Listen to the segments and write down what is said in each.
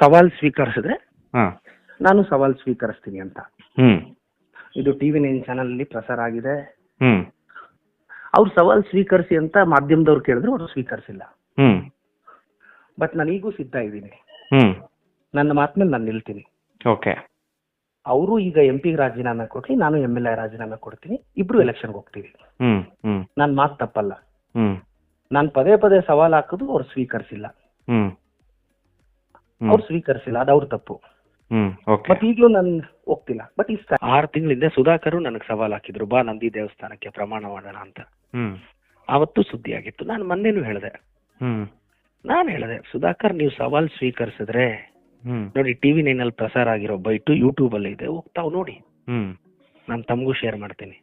ಸವಾಲ್ ಸ್ವೀಕರಿಸಿದ್ರೆ ನಾನು ಸವಾಲ್ ಸ್ವೀಕರಿಸ್ತೀನಿ ಅಂತ. ಇದು ಟಿವಿ ನೈನ್ ಚಾನಲ್ ಅಲ್ಲಿ ಪ್ರಸಾರ ಆಗಿದೆ. ಅವ್ರು ಸವಾಲ್ ಸ್ವೀಕರಿಸಿ ಅಂತ ಮಾಧ್ಯಮದವ್ರು ಕೇಳಿದ್ರು ಅವ್ರು ಸ್ವೀಕರಿಸಿಲ್ಲ. ಬಟ್ ನಾನು ಈಗೂ ಸಿದ್ಧ ಇದ್ದೀನಿ. ನನ್ನ ಮಾತಿನಲ್ಲಿ ನಾನು ನಿಲ್ತೀನಿ. ಓಕೆ. ಅವರು ಈಗ ಎಂ ಪಿ ರಾಜೀನಾಮೆ ಕೊಡ್ಲಿ ನಾನು ಎಂ ಎಲ್ ಎ ರಾಜೀನಾಮೆ ಕೊಡ್ತೀನಿ. ಇಬ್ರು ಎಲೆಕ್ಷನ್ ಹೋಗ್ತೀವಿ. ನನ್ನ ಮಾತು ತಪ್ಪಲ್ಲ. ನಾನು ಪದೇ ಪದೇ ಸವಾಲ್ ಹಾಕಿದ್ರು ಅವ್ರು ಸ್ವೀಕರಿಸಿಲ್ಲ. ಅವ್ರು ಸ್ವೀಕರಿಸಿಲ್ಲ ಅದು ಅವ್ರ ತಪ್ಪು. ಬಟ್ ಈಗಲೂ ನಾನು ಹೋಗ್ತಿಲ್ಲ ಬಟ್ ಇಷ್ಟ ಆರು ತಿಂಗಳಿಂದ ಸುಧಾಕರ್ ನನಗೆ ಸವಾಲ್ ಹಾಕಿದ್ರು ಬಾ ನಂದಿ ದೇವಸ್ಥಾನಕ್ಕೆ ಪ್ರಮಾಣ ಮಾಡೋಣ ಅಂತ. ಅವತ್ತು ಸುದ್ದಿ ಆಗಿತ್ತು ನಾನು ಮೊನ್ನೆನೂ ಹೇಳಿದೆ. ಹ್ಮ್. ನಾನು ಹೇಳಿದೆ ಸುಧಾಕರ್ ನೀವು ಸವಾಲ್ ಸ್ವೀಕರಿಸಿದ್ರೆ ನೋಡಿ ಟಿವಿ ನೈನಲ್ಲಿ ಪ್ರಸಾರ ಆಗಿರೋ ಬೈಟು ಯೂಟ್ಯೂಬ್ ಅಲ್ಲಿ ಇದೆ ಹೋಗ್ತಾವ್ ನೋಡಿ. ನಾನು ತಮಗೂ ಶೇರ್ ಮಾಡ್ತೀನಿ.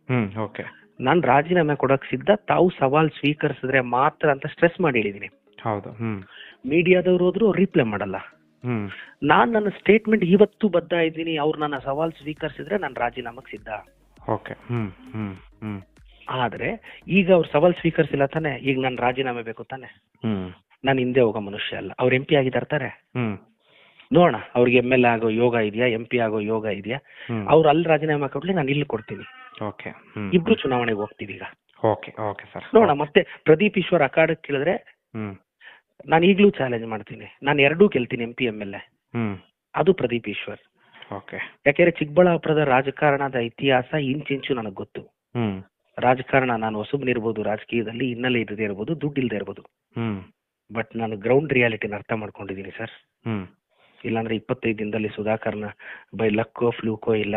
ನಾನು ರಾಜೀನಾಮೆ ಕೊಡಕ್ ಸಿದ್ಧ ತಾವು ಸವಾಲ್ ಸ್ವೀಕರಿಸಿದ್ರೆ ಮಾತ್ರ ಅಂತ ಸ್ಟ್ರೆಸ್ ಮಾಡಿ ಹೇಳಿದೀನಿ. ಮೀಡಿಯಾದವ್ರು ಹೋದ್ರು ರಿಪ್ಲೈ ಮಾಡಲ್ಲ. ನಾನ್ ನನ್ನ ಸ್ಟೇಟ್ಮೆಂಟ್ ಇವತ್ತು ಬದ್ಧ ಇದ್ದೀನಿ. ಅವ್ರು ನನ್ನ ಸವಾಲ್ ಸ್ವೀಕರಿಸಿದ್ರೆ ನಾನು ರಾಜೀನಾಮಕ್ ಸಿದ್ಧ. ಓಕೆ. ಆದ್ರೆ ಈಗ ಅವ್ರು ಸವಾಲ್ ಸ್ವೀಕರಿಸಿಲ್ಲ ತಾನೆ ಈಗ ನಾನು ರಾಜೀನಾಮೆ ಬೇಕು ತಾನೆ. ನಾನು ಹಿಂದೆ ಹೋಗೋ ಮನುಷ್ಯ ಅಲ್ಲ. ಅವ್ರ ಎಂ ಪಿ ಆಗಿದ್ದಾರೆ ತಾನೆ ನೋಡೋಣ ಅವ್ರಿಗೆ ಎಂ ಎಲ್ ಎ ಆಗೋ ಯೋಗ ಇದೆಯಾ ಎಂ ಪಿ ಆಗೋ ಯೋಗ ಇದೆಯಾ? ಅವ್ರು ಅಲ್ಲಿ ರಾಜೀನಾಮೆ ಕೊಡ್ಲಿ ನಾನು ಇಲ್ಲಿ ಕೊಡ್ತೀನಿ. ಓಕೆ. ಇಬ್ರು ಚುನಾವಣೆಗೆ ಹೋಗ್ತೀವಿ ಈಗ ಓಕೆ ಓಕೆ ಸರ್. ನೋಡೋಣ ಮತ್ತೆ ಪ್ರದೀಪ್ ಈಶ್ವರ್ ಅಖಾಡಕ್ಕೆ ಕೇಳಿದ್ರೆ ನಾನು ಈಗಲೂ ಚಾಲೆಂಜ್ ಮಾಡ್ತೀನಿ. ನಾನು ಎರಡೂ ಗೆಲ್ತೀನಿ M P M L A. ಅದು ಪ್ರದೀಪ್ ಈಶ್ವರ್. ಓಕೆ. ಯಾಕೆಂದ್ರೆ ಚಿಕ್ಕಬಳ್ಳಾಪುರದ ರಾಜಕಾರಣದ ಇತಿಹಾಸ ಇಂಚಿಂಚು ನನಗೆ ಗೊತ್ತು. ಹ್ಮ್. ರಾಜಕಾರಣ ನಾನು ಹೊಸಬನಿರ್ಬೋದು ರಾಜಕೀಯದಲ್ಲಿ ಹಿನ್ನೆಲೆ ಇಲ್ಲದೆ ಇರ್ಬೋದು ದುಡ್ಡು ಇಲ್ಲದೆ ಇರ್ಬೋದು. ಹ್ಮ್. ಬಟ್ ನಾನು ಗ್ರೌಂಡ್ ರಿಯಾಲಿಟಿನ ಅರ್ಥ ಮಾಡ್ಕೊಂಡಿದ್ದೀನಿ ಸರ್. ಹ್ಮ್. ಇಲ್ಲಾಂದ್ರೆ ಇಪ್ಪತ್ತೈದು ದಿನದಲ್ಲಿ ಸುಧಾಕರ್ನ ಬೈ ಲಕ್ಕೋ ಫ್ಲೂಕೋ ಇಲ್ಲ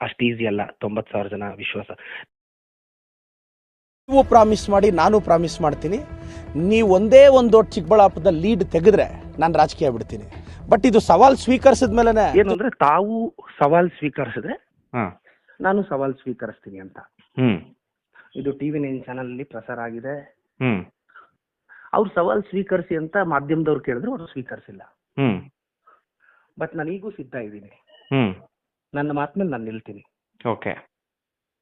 ಅಷ್ಟು ಈಸಿ ಅಲ್ಲ ತೊಂಬತ್ತು ಸಾವಿರ ಜನ ವಿಶ್ವಾಸ. ನೀವು ಪ್ರಾಮಿಸ್ ಮಾಡಿ ನಾನು ಪ್ರಾಮಿಸ್ ಮಾಡ್ತೀನಿ. ನೀವು ಒಂದೇ ಒಂದು ದೊಡ್ಡ ಚಿಕ್ಕಬಳ್ಳಾಪುರದ ಲೀಡ್ ತೆಗೆದ್ರೆ ನಾನು ರಾಜಕೀಯ ಬಿಡ್ತೀನಿ. ಬಟ್ ಇದು ಸವಾಲ್ ಸ್ವೀಕರಿಸಿದ ಮೇಲೆ ಏನು ಅಂದ್ರೆ ತಾವು ಸವಾಲ್ ಸ್ವೀಕರಿಸಿದ್ರೆ ನಾನು ಸವಾಲ್ ಸ್ವೀಕರಿಸ್ತೀನಿ ಅಂತ. ಇದು ಟಿವಿ ನೈನ್ ಚಾನಲ್ ಅಲ್ಲಿ ಪ್ರಸಾರ ಆಗಿದೆ. ಅವ್ರು ಸವಾಲ್ ಸ್ವೀಕರಿಸಿ ಅಂತ ಮಾಧ್ಯಮದವ್ರು ಕೇಳಿದ್ರು ಅವ್ರು ಸ್ವೀಕರಿಸಿಲ್ಲ. ಬಟ್ ನಾನೀಗೂ ಈಗೂ ಸಿದ್ಧ ಇದ್ದೀನಿ. ನನ್ನ ಮಾತ್ಮೇಲೆ ನಾನು ನಿಲ್ತೀನಿ. ಓಕೆ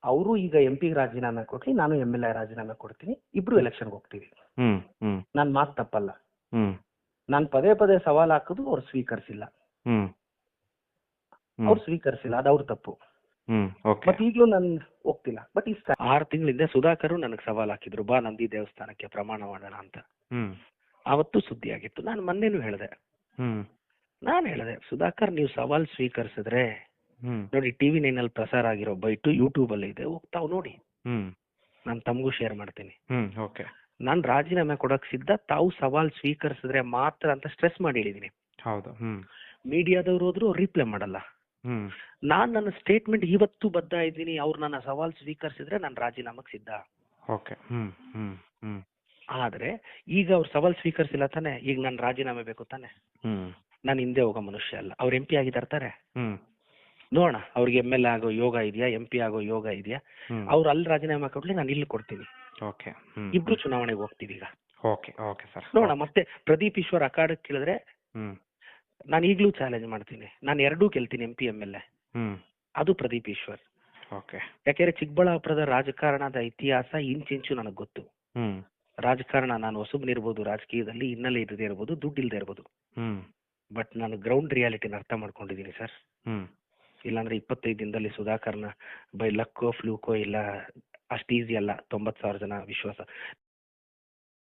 ಅವರು ಈಗ ಎಂ ಪಿ ರಾಜೀನಾಮೆ ಕೊಡ್ಲಿ ನಾನು ಎಂ ಎಲ್ ಎ ರಾಜೀನಾಮೆ ಕೊಡ್ತೀನಿ ಇಬ್ರು ಎಲೆಕ್ಷನ್ ಹೋಗ್ತೀವಿ. ನನ್ ಮಾತು ತಪ್ಪಲ್ಲ. ನಾನು ಪದೇ ಪದೇ ಸವಾಲ್ ಹಾಕಿದ್ರು ಅವ್ರು ಸ್ವೀಕರಿಸಿಲ್ಲ. ಅವ್ರು ಸ್ವೀಕರಿಸಿಲ್ಲ ಅದು ಅವ್ರ ತಪ್ಪು. ಮತ್ತೆ ಈಗಲೂ ನಾನು ಹೋಗ್ತಿಲ್ಲ ಬಟ್ ಇಷ್ಟ. ಆರು ತಿಂಗಳಿಂದ ಸುಧಾಕರ್ ನನಗೆ ಸವಾಲ್ ಹಾಕಿದ್ರು ಬಾ ನಂದಿ ದೇವಸ್ಥಾನಕ್ಕೆ ಪ್ರಮಾಣ ಮಾಡೋಣ ಅಂತ. ಅವತ್ತು ಸುದ್ದಿ ಆಗಿತ್ತು ನಾನು ಮೊನ್ನೆನು ಹೇಳಿದೆ. ಹ್ಮ್. ನಾನು ಹೇಳಿದೆ ಸುಧಾಕರ್ ನೀವು ಸವಾಲ್ ಸ್ವೀಕರಿಸಿದ್ರೆ ನೋಡಿ ಟಿವಿ ನೈನ್ ಅಲ್ಲಿ ಪ್ರಸಾರ ಆಗಿರೋ ಬೈಟು ಯೂಟ್ಯೂಬ್ ಅಲ್ಲಿ ಇದೆ ಹೋಗ್ತಾವ್ ನೋಡಿ. ನಾನು ತಮಗೂ ಶೇರ್ ಮಾಡ್ತೀನಿ. ನಾನ್ ಓಕೆ. ನಾನು ರಾಜೀನಾಮೆ ಕೊಡಕ್ ಸಿದ್ಧ ತಾವು ಸವಾಲ್ ಸ್ವೀಕರಿಸಿದ್ರೆ ಮಾತ್ರ ಅಂತ ಸ್ಟ್ರೆಸ್ ಮಾಡಿ ಹೇಳಿದೀನಿ ಹೌದು ಮೀಡಿಯಾದವ್ರು ಹೋದ್ರು ರಿಪ್ಲೈ ಮಾಡಲ್ಲ. ನಾನ್ ನನ್ನ ಸ್ಟೇಟ್ಮೆಂಟ್ ಇವತ್ತು ಬದ್ಧ ಇದ್ದೀನಿ ಅವ್ರು ನನ್ನ ಸವಾಲ್ ಸ್ವೀಕರಿಸಿದ್ರೆ ನಾನು ರಾಜೀನಾಮಕ್ ಸಿದ್ಧ. ಓಕೆ ಆದ್ರೆ ಈಗ ಅವ್ರು ಸವಾಲ್ ಸ್ವೀಕರಿಸಿಲ್ಲ ತಾನೆ ಈಗ ನಾನು ರಾಜೀನಾಮೆ ಬೇಕು ತಾನೆ. ನಾನು ಹಿಂದೆ ಹೋಗೋ ಮನುಷ್ಯ ಅಲ್ಲ. ಅವ್ರು ಎಂ ಪಿ ಆಗಿದ್ದಾರೆ ತಾನೆ. ನೋಡೋಣ ಅವ್ರಿಗೆ ಎಂ ಎಲ್ ಎ ಆಗೋ ಯೋಗ ಇದೆಯಾ ಎಂ ಪಿ ಆಗೋ ಯೋಗ ಇದೆಯಾ? ಅವ್ರು ಅಲ್ಲಿ ರಾಜೀನಾಮೆ ಕೊಡ್ಲಿ ನಾನು ಇಲ್ಲಿ ಕೊಡ್ತೀನಿ. ಓಕೆ. ಇಬ್ರು ಚುನಾವಣೆಗೆ ಹೋಗ್ತೀವಿ ಈಗ. Okay okay sir. ನೋಡೋಣ ಮತ್ತೆ ಪ್ರದೀಪ್ ಈಶ್ವರ್ ಅಖಾಡಕ್ಕೆ ಕೇಳಿದ್ರೆ ನಾನು ಈಗಲೂ ಚಾಲೆಂಜ್ ಮಾಡ್ತೀನಿ. ನಾನು ಎರಡೂ ಗೆಲ್ತೀನಿ M P M L A ಅದು ಪ್ರದೀಪ್ ಈಶ್ವರ್. ಓಕೆ. ಯಾಕೆಂದ್ರೆ ಚಿಕ್ಕಬಳ್ಳಾಪುರದ ರಾಜಕಾರಣದ ಇತಿಹಾಸ ಇಂಚಿಂಚು ನನಗೆ ಗೊತ್ತು. ರಾಜಕಾರಣ ನಾನು ಹೊಸಬನಿರ್ಬೋದು ರಾಜಕೀಯದಲ್ಲಿ ಹಿನ್ನೆಲೆ ಇರದೇ ಇರ್ಬೋದು ದುಡ್ಡು ಇಲ್ಲದೆ ಇರ್ಬೋದು ಬಟ್ ನಾನು ಗ್ರೌಂಡ್ ರಿಯಾಲಿಟಿನ ಅರ್ಥ ಮಾಡ್ಕೊಂಡಿದ್ದೀನಿ ಸರ್. ಹ್ಞೂ ಇಲ್ಲಾಂದ್ರೆ ಇಪ್ಪತ್ತೈದು ದಿನದಲ್ಲಿ ಸುಧಾಕರ್ನ ಬೈ ಲಕ್ಕೋ ಫ್ಲೂಕೋ, ಇಲ್ಲ ಅಷ್ಟು ಈಸಿ ಅಲ್ಲ, ತೊಂಬತ್ತು ಸಾವಿರ ಜನ ವಿಶ್ವಾಸ.